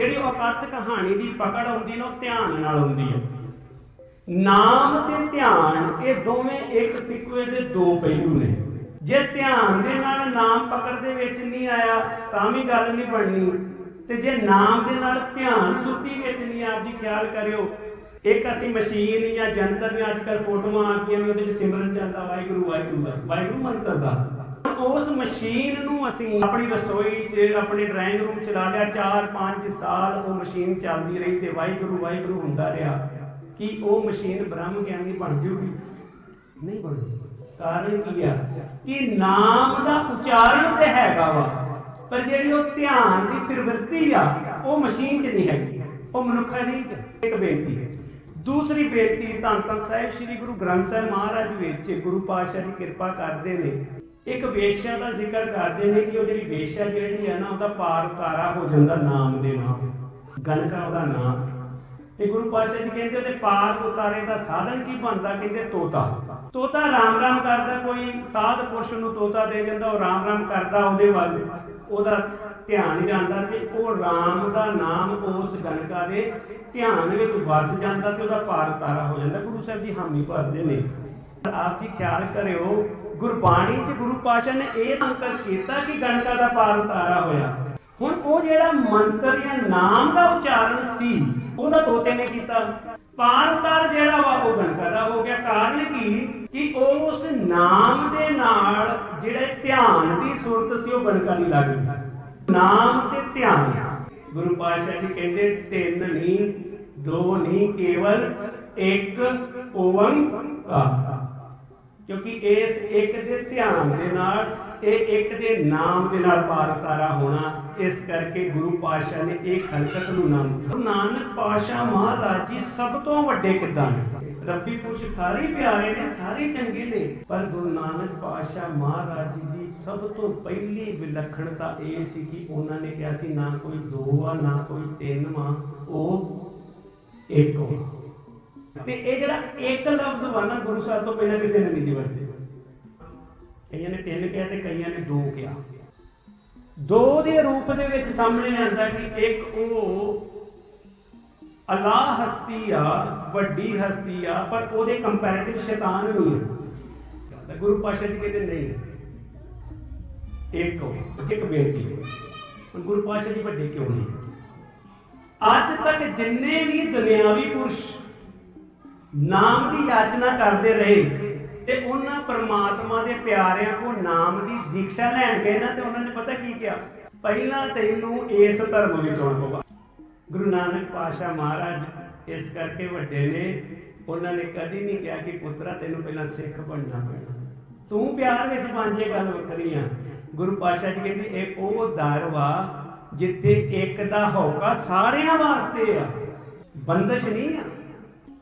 ਜਿਹੜੀ ਉਹ ਕਹਾਣੀ ਦੀ ਪਕੜ ਆਉਂਦੀ ਨਾ ਧਿਆਨ ਨਾਲ ਆਉਂਦੀ ਹੈ। ਨਾਮ ਤੇ ਧਿਆਨ, ਇਹ ਦੋਵੇਂ ਇੱਕ ਸਿੱਕੇ ਦੇ ਦੋ ਪਹਿਲੂ ਨੇ। ਜੇ ਧਿਆਨ ਦੇ ਨਾਲ ਨਾਮ ਪਕੜ ਦੇ ਵਿੱਚ ਨਹੀਂ ਆਇਆ, ਤਾਂ ਵੀ ਗੱਲ ਨਹੀਂ ਬਣਨੀ। ਤੇ ਜੇ ਨਾਮ ਦੇ ਨਾਲ ਧਿਆਨ ਸੁੱਤੀ ਵਿੱਚ ਨਹੀਂ ਆਪਦੀ ਖਿਆਲ ਕਰਿਓ, ਇੱਕ ਅਸੀਂ ਮਸ਼ੀਨ ਜਾਂ ਜੰਤਰ ਦੀਆਂ ਅੱਜ ਕੱਲ ਫੋਟੋਆਂ ਆ ਨੇ, ਉਹਦੇ ਵਿੱਚ ਸਿਮਰਨ ਚੱਲਦਾ, ਵਾਹਿਗੁਰੂ ਵਾਹਿਗੁਰੂ ਵਾਹਿਗੁਰੂ ਮੰਤਰ ਦਾ। ਉਸ ਮਸ਼ੀਨ ਨੂੰ ਅਸੀਂ ਆਪਣੀ ਰਸੋਈ 'ਚ, ਆਪਣੇ ਡਰਾਇੰਗ ਰੂਮ 'ਚ ਲਾ ਲਿਆ। 4-5 ਸਾਲ ਉਹ ਮਸ਼ੀਨ ਚੱਲਦੀ ਰਹੀ ਤੇ ਵਾਹਿਗੁਰੂ ਵਾਹਿਗੁਰੂ ਹੁੰਦਾ ਰਿਹਾ ਕਿ ਉਹ ਮਸ਼ੀਨ ਬ੍ਰਹਮ ਗਿਆਨੀ ਬਣ ਜੂਗੀ। ਨਹੀਂ ਬਣੂ ਕਾਰਨ ਕੀ ਆ? ਕਿ ਨਾਮ ਦਾ ਉਚਾਰਨ ਤੇ ਹੈਗਾ ਵਾ, ਪਰ ਜਿਹੜੀ ਉਹ ਧਿਆਨ ਦੀ ਪ੍ਰਵਿਰਤੀ ਆ, ਉਹ ਮਸ਼ੀਨ 'ਚ ਨਹੀਂ ਹੈਗੀ। ਉਹ ਮਨੁੱਖਾ ਦੀ 'ਚ, ਇੱਕ ਬੇਨਤੀ। ਦੂਸਰੀ ਬੇਨਤੀ ਧੰਨ ਧੰਨ ਸਾਹਿਬ, ਸ੍ਰੀ ਗੁਰੂ ਗ੍ਰੰਥ ਸਾਹਿਬ ਮਹਾਰਾਜ ਵਿੱਚ ਗੁਰੂ ਪਾਤਸ਼ਾਹ ਦੀ ਕਿਰਪਾ ਕਰਦੇ ਨੇ। ਇੱਕ ਵੇਸ਼ਿਆ ਦਾ ਜ਼ਿਕਰ ਕਰਦੇ ਨੇ ਕਿ ਉਹ ਜਿਹੜੀ ਵੇਸ਼ਿਆ ਜਿਹੜੀ ਹੈ ਨਾ, ਉਹਦਾ ਪਾਰ ਉਤਾਰਾ ਹੋ ਜਾਂਦਾ ਨਾਮ ਦੇ ਨਾਲ। ਗਨਕਾ ਉਹਦਾ ਨਾਮ। ਇਹ ਗੁਰੂ ਪਾਤਸ਼ਾਹ ਜੀ ਕਹਿੰਦੇ ਉਹਦੇ ਪਾਰ ਉਤਾਰੇ ਦਾ ਸਾਧਨ ਕੀ ਬਣਦਾ? ਕਹਿੰਦੇ ਤੋਤਾ। ਤੋਤਾ ਰਾਮ ਰਾਮ ਕਰਦਾ, ਕੋਈ ਸਾਧ ਪੁਰਸ਼ ਨੂੰ ਤੋਤਾ ਦੇ ਜਾਂਦਾ, ਉਹ ਰਾਮ ਰਾਮ ਕਰਦਾ ਉਹਦੇ ਵੱਲ। ਉਹਦਾ ਧਿਆਨ ਜਾਂਦਾ ਤੇ ਉਹ ਰਾਮ ਦਾ ਨਾਮ ਉਸ ਗਨਕਾ ਦੇ ਧਿਆਨ ਵਿੱਚ ਵਸ ਜਾਂਦਾ ਤੇ ਉਹਦਾ ਪਾਰ ਉਤਾਰਾ ਹੋ ਜਾਂਦਾ। ਗੁਰੂ ਸਾਹਿਬ ਜੀ ਹਾਮੀ ਭਰਦੇ ਨੇ। ਆਪ ਜੀ ਖਿਆਲ ਕਰਿਓ, ਗੁਰਬਾਣੀ 'ਚ ਗੁਰੂ ਪਾਸ਼ਾ ਨੇ ਇਹ ਅੰਕਲ ਕੀਤਾ ਕਿ ਗਣਕਾ ਦਾ ਪਾਰ ਉਤਾਰਾ ਹੋਇਆ। ਹੁਣ ਉਹ ਜਿਹੜਾ ਮੰਤਰ ਜਾਂ ਨਾਮ ਦਾ ਉਚਾਰਨ ਸੀ, ਉਹਦਾ ਤੋਤੇ ਨੇ ਕੀਤਾ। ਪਾਰ ਉਤਾਰ ਜਿਹੜਾ ਵਾ, ਉਹ ਗਣਕਾ ਦਾ ਹੋ ਗਿਆ। ਕਾਰਨ ਕੀ? ਕਿ ਉਸ ਨਾਮ ਦੇ ਨਾਲ ਜਿਹੜੇ ਧਿਆਨ ਦੀ ਸੁਰਤ ਸੀ, ਉਹ ਗਣਕਾ ਦੀ ਲੱਗ ਗਈ। ਨਾਮ ਤੇ ਧਿਆਨ। ਗੁਰੂ ਪਾਤਸ਼ਾਹ ਜੀ ਕਹਿੰਦੇ, ਤਿੰਨ ਨਹੀਂ, ਦੋ ਨਹੀਂ, ਕੇਵਲ ਇੱਕ ਓੰਕਾਰ ਕਿਉਂਕਿ ਇਸ ਇੱਕ ਦੇ ਧਿਆਨ ਦੇ ਨਾਲ ਇਹ ਇੱਕ ਦੇ ਨਾਮ ਦੇ ਨਾਲ ਪਾਰ ਉਤਾਰਾ ਹੋਣਾ, ਇਸ ਕਰਕੇ ਗੁਰੂ ਪਾਤਸ਼ਾਹ ਨੇ ਇਹ ਖਲਕਤ ਨੂੰ ਨਾਮ ਦਿੱਤਾ। ਨਾਨਕ ਪਾਤਸ਼ਾਹ ਮਹਾਰਾਜ ਜੀ ਸਭ ਤੋਂ ਵੱਡੇ ਕਿੱਦਾਂ ਨੇ? ਰੱਬੀ ਪੁਰਸ਼ ਸਾਰੇ ਪਿਆਰੇ ਨੇ, ਸਾਰੇ ਚੰਗੇ ਨੇ, ਪਰ ਗੁਰੂ ਨਾਨਕ ਪਾਤਸ਼ਾਹ ਮਹਾਰਾਜ ਜੀ ਦੀ ਸਭ ਤੋਂ ਪਹਿਲੀ ਵਿਲੱਖਣਤਾ ਇਹ ਸੀ ਕਿ ਉਹਨਾਂ ਨੇ ਕਿਹਾ ਸੀ, ਨਾ ਕੋਈ ਦੋ ਆ, ਨਾ ਕੋਈ ਤਿੰਨ ਵਾ ਉਹ ਇੱਕ ਵਾ ਤੇ ਇਹ ਜਿਹੜਾ ਇੱਕ ਲਫ਼ਜ਼ ਵਾ ਨਾ ਗੁਰੂ ਸਾਹਿਬ ਤੋਂ ਪਹਿਲਾਂ ਕਿਸੇ ਨੇ ਨਹੀਂ ਵਰਤੇ। ਕਈਆਂ ਨੇ ਤਿੰਨ ਕਿਹਾ ਤੇ ਕਈਆਂ ਨੇ ਦੋ ਕਿਹਾ। ਦੋ ਦੇ ਰੂਪ ਦੇ ਵਿੱਚ ਸਾਹਮਣੇ ਆਉਂਦਾ ਕਿ ਇੱਕ ਉਹ ਅੱਲਾਹ ਹਸਤੀ ਆ, ਵੱਡੀ ਹਸਤੀ ਆ, ਪਰ ਉਹਦੇ ਕੰਪੈਰੀਟਿਵ ਸ਼ੈਤਾਨ ਨਹੀਂ ਹੈ ਤਾਂ ਗੁਰੂ ਪਾਸ਼ਾ ਜੀ ਕਹਿੰਦੇ ਨਹੀਂ। ਇੱਕ ਉਹ ਇੱਕ ਬੇਨਤੀ ਹੁਣ ਗੁਰੂ ਪਾਸ਼ਾ ਜੀ ਵੱਡੇ ਕਿਉਂ ਨਹੀਂ ਅੱਜ ਤੱਕ ਜਿੰਨੇ ਵੀ ਦੁਨਿਆਵੀ ਪੁਰਸ਼ ਨਾਮ ਦੀ ਯਾਚਨਾ ਕਰਦੇ ਰਹੇ ਤੇ ਉਹਨਾਂ ਪਰਮਾਤਮਾ ਦੇ ਪਿਆਰਿਆਂ ਕੋ ਨਾਮ ਦੀ ਦੀਕਸ਼ਾ ਲੈਣ ਗਏ ਨਾ ਤੇ ਉਹਨਾਂ ਨੇ ਪਤਾ ਕੀ ਕਿਹਾ? ਪਹਿਲਾਂ ਤੈਨੂੰ ਇਸ ਧਰਮ ਵਿੱਚ ਆਉਣਾ ਪਊਗਾ। ਗੁਰੂ ਨਾਨਕ ਪਾਸ਼ਾ ਮਹਾਰਾਜ ਇਸ ਕਰਕੇ ਵੱਡੇ ਨੇ। ਉਹਨਾਂ ਨੇ ਕਦੀ ਨਹੀਂ ਕਿਹਾ ਕਿ ਪੁੱਤਰਾ, ਤੈਨੂੰ ਪਹਿਲਾਂ ਸਿੱਖ ਬਣਨਾ ਪੈਣਾ। ਤੂੰ ਪਿਆਰ ਵਿੱਚ ਬਣ ਜੇ ਗੱਲ ਵੱਖਰੀ ਆ। ਗੁਰੂ ਪਾਸ਼ਾ ਜੀ ਕਹਿੰਦੇ, ਇਹ ਉਹ ਦਰ ਵਾ ਜਿੱਥੇ ਇੱਕ ਦਾ ਹੌਕਾ ਸਾਰਿਆਂ ਵਾਸਤੇ ਆ। ਬੰਦਸ਼ ਨਹੀਂ ਆ।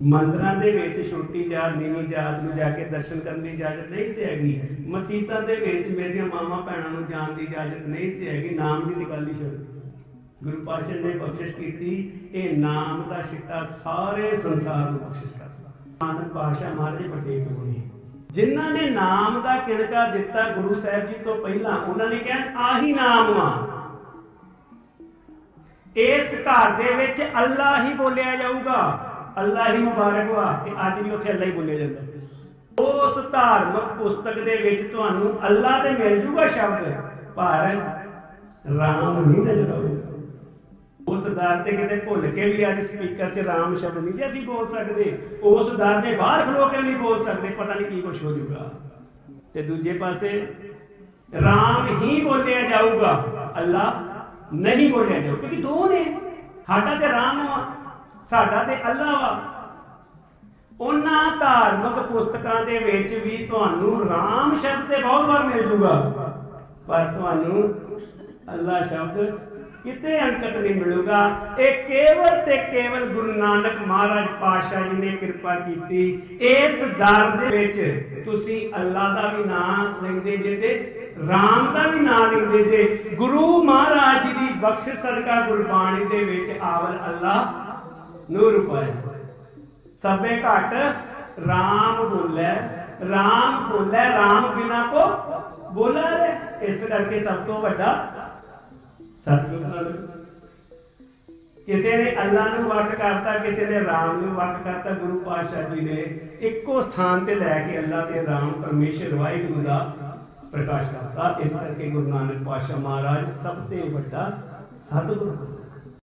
ਮੰਦਰਾਂ ਦੇ ਵਿੱਚ ਛੋਟੀ ਜਾਤ ਨੀਵੀਂ ਜਾਤ ਨੂੰ ਜਾ ਕੇ ਦਰਸ਼ਨ ਕਰਨ ਦੀ ਇਜਾਜ਼ਤ ਨਹੀਂ ਸੀ ਹੈਗੀ। ਮਸਜਿਦਾਂ ਦੇ ਵਿੱਚ ਮੇਰੀਆਂ ਮਾਵਾਂ ਭੈਣਾਂ ਨੂੰ ਜਾਣ ਦੀ ਇਜਾਜ਼ਤ ਨਹੀਂ ਸੀ ਹੈਗੀ, ਨਾਮ ਦੀ ਨਿਕਾਲੀ ਸ਼ਬਦ ਗੁਰੂ ਪਾਤਸ਼ਾਹ ਨੇ ਬਖਸ਼ਿਸ਼ ਕੀਤੀ, ਇਹ ਨਾਮ ਦਾ ਸਿੱਟਾ ਸਾਰੇ ਸੰਸਾਰ ਨੂੰ ਬਖਸ਼ਿਸ਼ ਕਰਦਾ ਨਾਨਕ ਪਾਤਸ਼ਾਹ ਮਹਾਰਾਜ ਵੱਡੇ ਕਿਉਂ ਨੇ। ਜਿਨ੍ਹਾਂ ਨੇ ਨਾਮ ਦਾ ਕਿਣਕਾ ਦਿੱਤਾ ਗੁਰੂ ਸਾਹਿਬ ਜੀ ਤੋਂ ਪਹਿਲਾਂ, ਉਹਨਾਂ ਨੇ ਕਿਹਾ, ਆਹੀ ਨਾਮ ਆ। ਇਸ ਘਰ ਦੇ ਵਿੱਚ ਅੱਲਾ ਹੀ ਬੋਲਿਆ ਜਾਊਗਾ। ਅੱਲਾ ਹੀ ਮੁਬਾਰਕ ਵਾ ਤੇ ਅੱਜ ਵੀ ਉੱਥੇ ਅੱਲਾ ਹੀ ਬੋਲਿਆ ਜਾਂਦਾ। ਉਸ ਧਾਰਮਿਕ ਪੁਸਤਕ ਦੇ ਵਿੱਚ ਤੁਹਾਨੂੰ ਅੱਲਾ ਤੇ ਮਿਲ ਜੂਗਾ ਸ਼ਬਦ, ਪਰ ਰਾਮ ਨਹੀਂ ਨਜ਼ਰ ਆਊਗਾ ਉਸ ਦਰ ਤੇ ਕਿਤੇ ਭੁੱਲ ਕੇ ਵੀ ਅੱਜ ਸਪੀਕਰ 'ਚ ਰਾਮ ਸ਼ਬਦ ਨਹੀਂ ਅਸੀਂ ਬੋਲ ਸਕਦੇ, ਉਸ ਦਰ ਦੇ ਬਾਹਰ ਖਲੋ ਕੇ ਨਹੀਂ ਬੋਲ ਸਕਦੇ, ਪਤਾ ਨਹੀਂ ਕੀ ਕੁਝ ਹੋ ਜਾਊਗਾ ਤੇ ਦੂਜੇ ਪਾਸੇ, ਰਾਮ ਹੀ ਬੋਲਿਆ ਜਾਊਗਾ, ਅੱਲਾ ਨਹੀਂ ਬੋਲਿਆ ਜਾਊ, ਕਿਉਂਕਿ ਦੋ ਨੇ। ਸਾਡਾ ਤੇ ਰਾਮ ਸਾਡਾ ਤੇ ਅੱਲਾ ਵਾ। ਉਹਨਾਂ ਧਾਰਮਿਕ ਪੁਸਤਕਾਂ ਦੇ ਵਿੱਚ ਵੀ ਤੁਹਾਨੂੰ ਰਾਮ ਸ਼ਬਦ ਤੇ ਬਹੁਤ ਵਾਰ ਮਿਲ ਜੂਗਾ। ਪਰ ਤੁਹਾਨੂੰ ਅੱਲਾ ਸ਼ਬਦ ਕਿਤੇ ਅੰਕਤ ਨਹੀਂ ਮਿਲੂਗਾ। ਇਹ ਕੇਵਲ ਤੇ ਕੇਵਲ ਗੁਰੂ ਨਾਨਕ ਮਹਾਰਾਜ ਪਾਤਸ਼ਾਹ ਜੀ ਨੇ ਕਿਰਪਾ ਕੀਤੀ। ਇਸ ਦਰ ਦੇ ਵਿੱਚ ਤੁਸੀਂ ਅੱਲਾ ਦਾ ਵੀ ਨਾਮ ਲੈਂਦੇ ਜੇ ਤੇ ਰਾਮ ਦਾ ਵੀ ਨਾਮ ਲੈਂਦੇ ਜੇ। ਗੁਰੂ ਮਹਾਰਾਜ ਜੀ ਦੀ ਬਖਸ਼ਿਸ਼ ਸਦਕਾ ਗੁਰਬਾਣੀ ਦੇ ਵਿੱਚ ਆਵਲ ਅੱਲਾ ਨੂਰ ਪਾਇਆ ਸਭੇ ਘਟ ਰਾਮ ਬੋਲੇ। ਰਾਮ ਬੋਲੇ, ਰਾਮ ਬਿਨਾ ਕੋ ਬੋਲਾ ਰੇ ਇਸ ਕਰਕੇ ਸਭ ਤੋਂ ਵੱਡਾ ਸਤਿਗੁਰੂ ਨਾਨਕ ਕਿਸੇ ਨੇ ਅੱਲਾ ਨੂੰ ਵੱਖ ਕਰਤਾ, ਕਿਸੇ ਨੇ ਰਾਮ ਨੂੰ ਵੱਖ ਕਰਤਾ, ਗੁਰੂ ਪਾਤਸ਼ਾਹ ਜੀ ਨੇ ਇੱਕੋ ਸਥਾਨ ਤੇ ਲੈ ਕੇ ਅੱਲਾ ਤੇ ਰਾਮ, ਪਰਮੇਸ਼ਰ, ਵਾਹਿਗੁਰੂ ਦਾ ਪ੍ਰਕਾਸ਼ ਕਰਤਾ। ਇਸ ਕਰਕੇ ਗੁਰੂ ਨਾਨਕ ਪਾਤਸ਼ਾਹ ਮਹਾਰਾਜ ਸਭ ਤੋਂ ਵੱਡਾ ਸਤਿਗੁਰੂ।